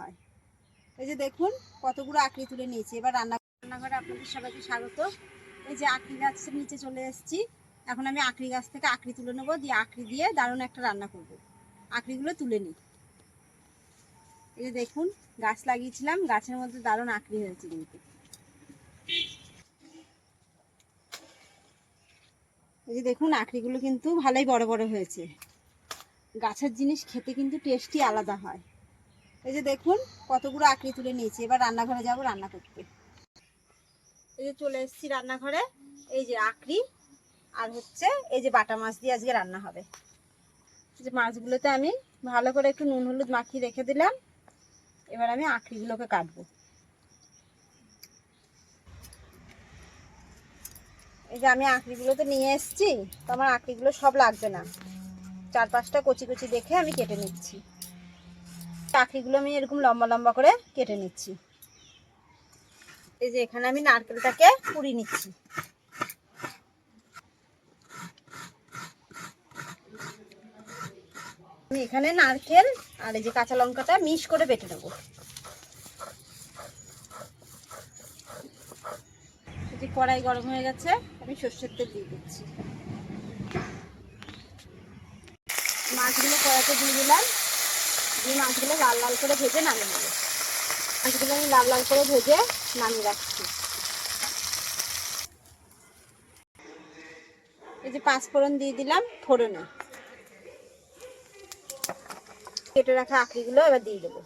হয়। এই যে দেখুন, কতগুলো আকড়ি তুলে নিয়েছি। এবার রান্না রান্নাঘরে আপনাদের সবাইকে স্বাগত। এই যে আঁকড়ি গাছের নিচে চলে এসেছি। এখন আমি আঁকড়ি গাছ থেকে আঁকড়ি তুলে নেব। দিয়ে আঁকড়ি দিয়ে দারুণ একটা রান্না করব। আঁকড়িগুলো তুলে নিই। এই যে দেখুন, গাছ লাগিয়েছিলাম। গাছের মধ্যে দারুণ আঁকড়ি হয়েছে কিন্তু। এই যে দেখুন, আঁকড়িগুলো কিন্তু ভালোই বড় বড় হয়েছে। গাছের জিনিস খেতে কিন্তু টেস্টি আলাদা হয়। এই যে দেখুন, কতগুলো আকড়ি তুলে নিয়েছি। এবার রান্নাঘরে যাব, রান্না করতে। এই যে চলে এসেছি রান্নাঘরে। এই যে আঁকড়ি, আর হচ্ছে এই যে বাটা মাছ দিয়ে আজকে রান্না হবে। যে মাছগুলোতে আমি ভালো করে একটু নুন হলুদ মাখিয়ে রেখে দিলাম। এবার আমি আকড়িগুলোকে কাটবো। এই যে আমি আকড়িগুলো তো নিয়ে এসেছি, তো আমার আকড়িগুলো সব লাগবে না। চার পাঁচটা কচি কচি দেখে আমি কেটে নিচ্ছি। আকড়িগুলো আমি এরকম লম্বা লম্বা করে কেটে নিচ্ছি। এই যে এখানে আমি নারকেলটাকে পুড়ি নিচ্ছি। আমি এখানে নারকেল আর এই যে কাঁচা লঙ্কাটা মিক্স করে বেটে নেব। যে কড়াই গরম হয়ে গেছে, আমি সর্ষের তেল দিয়ে দিচ্ছি। মাছগুলো কড়াইতে দিয়ে দিলাম। দিয়ে মাছগুলো লাল লাল করে ভেজে নামিয়ে নেব। মাছগুলো আমি লাল লাল করে ভেজে নামিয়ে রাখছি। এই যে পাঁচ ফোড়ন দিয়ে দিলাম ফোড়নে। কেটে রাখা আকড়িগুলো এবার দিয়ে দেবো।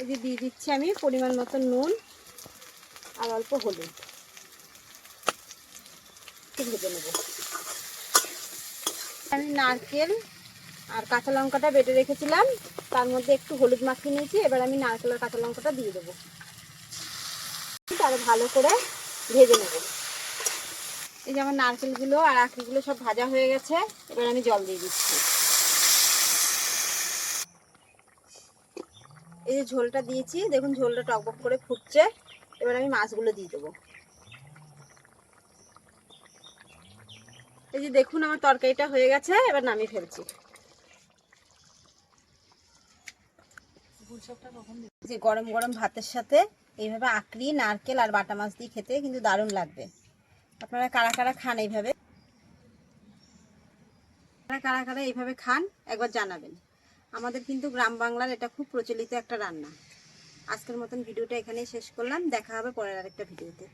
এই যে দিয়ে দিচ্ছি আমি পরিমাণ মতো নুন আর অল্প হলুদ। আমি নারকেল আর কাঁচা লঙ্কাটা বেটে রেখেছিলাম। তার মধ্যে একটু হলুদ মাখিয়ে নিয়েছি। এবার আমি নারকেল আর কাঁচা লঙ্কাটা দিয়ে দেবো। আরও ভালো করে ভেজে নেব। এই যে আমার নারকেলগুলো আর আখরিগুলো সব ভাজা হয়ে গেছে। এবার আমি জল দিয়ে দিচ্ছি। এই যে ঝোলটা দিয়েছি, দেখুন ঝোলটা টকবক করে ফুটছে। এবার আমি মাছগুলো দিয়ে দেবো। এই যে দেখুন আমার তরকারিটা হয়ে গেছে, এবার নামিয়ে ফেলছি। যে গরম গরম ভাতের সাথে এইভাবে আকড়ি নারকেল আর বাটা মাছ দিয়ে খেতে কিন্তু দারুণ লাগবে। আপনারা কারা কারা খান এইভাবে? কারা কারা কারা এইভাবে খান, একবার জানাবেন। আমাদের কিন্তু গ্রাম বাংলার এটা খুব প্রচলিত একটা রান্না। আজকের মতন ভিডিওটা এখানেই শেষ করলাম। দেখা হবে পরের আরেকটা ভিডিওতে।